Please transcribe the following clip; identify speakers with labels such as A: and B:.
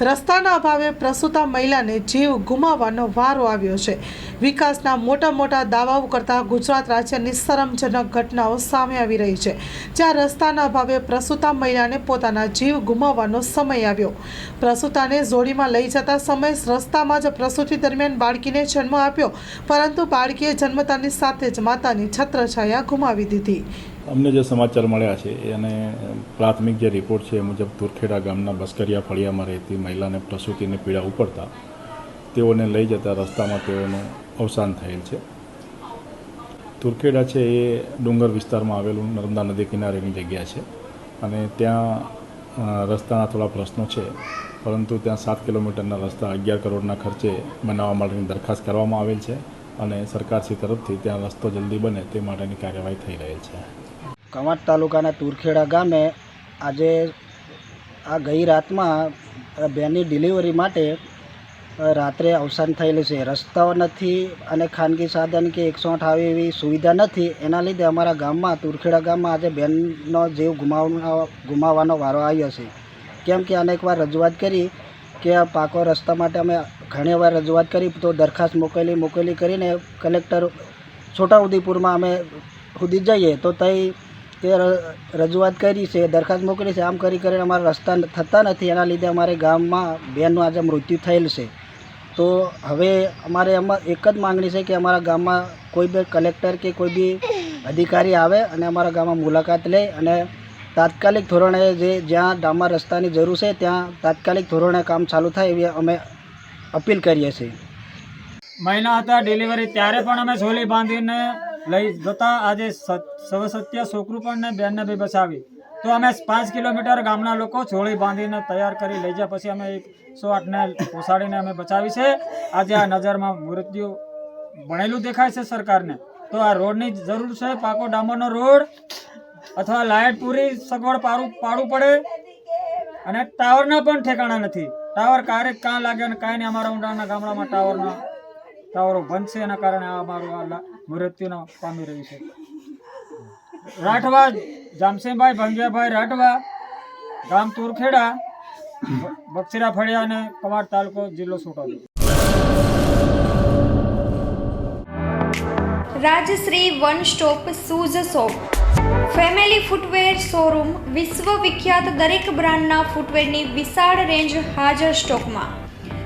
A: રસ્તાના અભાવે પ્રસૂતા મહિલાને જીવ ગુમાવવાનો વારો આવ્યો છે. વિકાસના મોટા મોટા દાવાઓ કરતા ગુજરાત રાજ્યની શરમજનક ઘટનાઓ સામે આવી રહી છે. જ્યાં રસ્તાના અભાવે પ્રસૂતા મહિલાને પોતાના જીવ ગુમાવવાનો સમય આવ્યો. પ્રસૂતાને જોડીમાં લઈ જતા સમય રસ્તામાં જ પ્રસૂતિ દરમિયાન બાળકીને જન્મ આપ્યો. પરંતુ બાળકીએ જન્મતાની સાથે જ માતાની છત્રછાયા ગુમાવી દીધી.
B: અમને જે સમાચાર મળ્યા છે અને પ્રાથમિક જે રિપોર્ટ છે એ મુજબ તુરખેડા ગામના બસ્કરિયા ફળિયામાં રહેતી મહિલાને પ્રસૂતિની પીડા ઉપડતા તેઓને લઈ જતા રસ્તામાં તેઓનું અવસાન થયેલ છે. તુરખેડા છે એ ડુંગર વિસ્તારમાં આવેલું નર્મદા નદી કિનારેની જગ્યા છે અને ત્યાં રસ્તાના થોડા પ્રશ્નો છે, પરંતુ ત્યાં સાત કિલોમીટરના રસ્તા અગિયાર કરોડના ખર્ચે બનાવવા માટેની દરખાસ્ત કરવામાં આવેલ છે અને સરકારશ્રી તરફથી ત્યાં રસ્તો જલ્દી બને તે માટેની કાર્યવાહી થઈ રહેલ છે.
C: કવાંટ તાલુકાના તુરખેડા ગામે આજે આ ગઈ રાતમાં બેનની ડિલિવરી માટે રાત્રે અવસાન થયેલું છે. રસ્તાઓ નથી અને ખાનગી સાધન કે એકસો આઠ આવી એવી સુવિધા નથી. એના લીધે અમારા ગામમાં, તુરખેડા ગામમાં આજે બેનનો જીવ ગુમાવવાનો ગુમાવવાનો વારો આવ્યો છે. કેમ કે અનેકવાર રજૂઆત કરી કે આ પાકો રસ્તા માટે અમે ઘણી વાર રજૂઆત કરી, તો દરખાસ્ત મોકલી મોકલી કરીને કલેક્ટર છોટાઉદેપુરમાં અમે સુધી જઈએ, તો તઈ તે રજૂઆત કરી છે, દરખાસ્ત મોકલી છે. આમ કરી કરીને અમારા રસ્તા થતા નથી. એના લીધે અમારે ગામમાં બેનનું આજે મૃત્યુ થયેલ છે. તો હવે અમારે એમાં એક જ માંગણી છે કે અમારા ગામમાં કોઈ બી કલેક્ટર કે કોઈ બી અધિકારી આવે અને અમારા ગામમાં મુલાકાત લે અને તાત્કાલિક ધોરણે જે જ્યાં ડામા રસ્તાની જરૂર છે, ત્યાં તાત્કાલિક ધોરણે કામ ચાલુ થાય એવી અમે અપીલ કરીએ છીએ.
D: મહિના હતા ડિલિવરી ત્યારે પણ અમે છોલી બાંધીને લઈ જતા આજે સવસત્ય છોકરું પણ બેનને બી બચાવી તો અમે પાંચ કિલોમીટર ગામના લોકો છોડી બાંધીને તૈયાર કરી લઈ ગયા પછી અમે એકસો આઠને પોસાડીને અમે બચાવી છે. આજે આ નજરમાં મૃત્યુ ભણેલું દેખાય છે સરકારને. તો આ રોડની જરૂર છે, પાકો ડામરનો રોડ અથવા લાઇટ પૂરી સગવડ પાડું પાડવું પડે. અને ટાવરના પણ ઠેકાણા નથી. ટાવર ક્યારેક કાં લાગે અને કાંઈ નહીં, અમારા ઊંડાના ગામડામાં ટાવરના ટાવરો બનશે એના કારણે આ અમારું આ મૃત્યુનો પામી રહ્યું છે. રાઠવા જામસેભાઈ ભંગિયાભાઈ રાઠવા, ગામ તુરખેડા બક્ષીરા ફળિયા અને કવાડ તાલુકો જિલ્લો Chhota Udepur
E: Rajshree one stop shoes shop family footwear showroom વિશ્વ વિખ્યાત દરેક બ્રાન્ડના ફૂટવેરની વિશાળ રેન્જ હાજર સ્ટોકમાં.